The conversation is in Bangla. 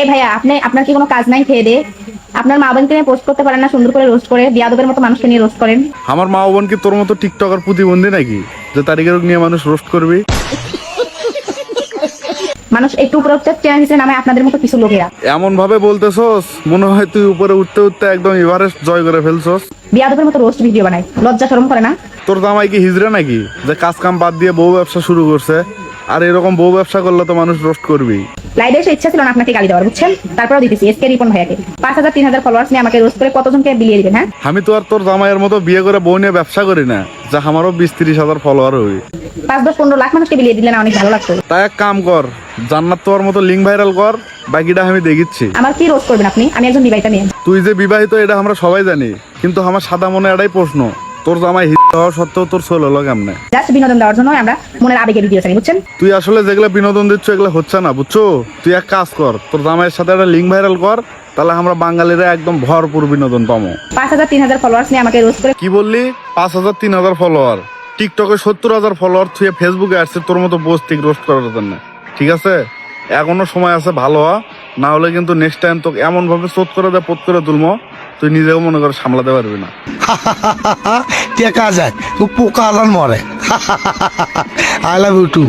এই ভাইয়া আপনি আপনার কি কোনো কাজ নাই? খেয়ে দে আপনার মা বোনকে নিয়ে পোস্ট করতে পারেন না সুন্দর করে রোস্ট করে বিয়াদবের মতো মানুষকে নিয়ে রোস্ট করেন। আমার মা বোন কি তোর মতো টিকটকার প্রতিবন্ধী নাকি? যে তারিখের নিয়ে মানুষ রোস্ট করবি? মানুষ একটু উপরে উঠতে চেনা হিসেবে নামে আপনাদের মতো কিছু লোকেরা। এমন ভাবে বলতেছস মনে হয় তুই উপরে উঠতে উঠতে একদম এভারেস্ট জয় করে ফেলছস। বিয়াদবের মতো রোস্ট ভিডিও বানায়। লজ্জা শরম করে না? তোর জামাই কি হিজড়া নাকি? যে কাজ কাম বাদ দিয়ে বউ ব্যবসা শুরু করছে। আর এরকম বউ ব্যবসা করলে তো মানুষ রোস্ট করবি লাইভে এসে ইচ্ছা ছিল না আপনাকে গালি দেওয়ার বুঝছেন? তারপরেও দিতেছি এসকে রিপন ভাইয়াকে। পাঁচ হাজার তিন হাজার ফলোয়ার্স নিয়ে আমাকে রোস্ট করে কতজনকে বিলিয়ে দিবেন হ্যাঁ? আমি তো আর তোর জামাইয়ের মতো বিয়ে করে বউ নিয়ে ব্যবসা করি না যা আমারও বিশ তিরিশ হাজার ফলোয়ার হই পাঁচ দশ পনেরো লাখ মানুষকে বিলিয়ে দিলে না অনেক ভালো লাগতো। তাই এক কাম কর জান্নাত তোর মতো লিঙ্ক ভাইরাল কর বাকিটা আমি দেখিচ্ছি। আমার কি রোস্ট করবেন আপনি? আমি একজন বিবাহিতা মেয়ে। তুই যে বিবাহিত এটা আমরা সবাই জানি কিন্তু আমার সাদা মনে এটাই প্রশ্ন। তোর জামাই হিট হওয়া সত্ত্বেও তোর হলো কেমনে? জাস্ট বিনোদন দেওয়ার জন্য আমরা মনের আবেগে ভিডিও চাই বুঝছেন? তুই আসলে যেগুলো বিনোদন দিচ্ছ এগুলো হচ্ছে না বুঝছ? তুই এক কাজ কর তোর জামাইয়ের সাথে একটা লিঙ্ক ভাইরাল কর তাহলে আমরা বাঙালিরা একদম ভরপুর বিনোদন পাবো পাঁচ হাজার তিন হাজার ফলোয়ার্স নিয়ে আমাকে রোস্ট করে কি বললি? পাঁচ হাজার তিন হাজার ফলোয়ার টিকটকে সত্তর হাজার ফলোয়ার তুই ফেসবুকে আসছে তোর মতো পোস্টিং রোস্ট করার জন্য। ঠিক আছে? এখনও সময় আছে ভালো হ না হলে কিন্তু নেক্সট টাইম তোকে এমন ভাবে শোধ করে দেয়, পোত করে তুলমো তুই নিজেও মনে করে সামলাতে পারবি না। টেকা যায় পোকা আলান মরে। I love you two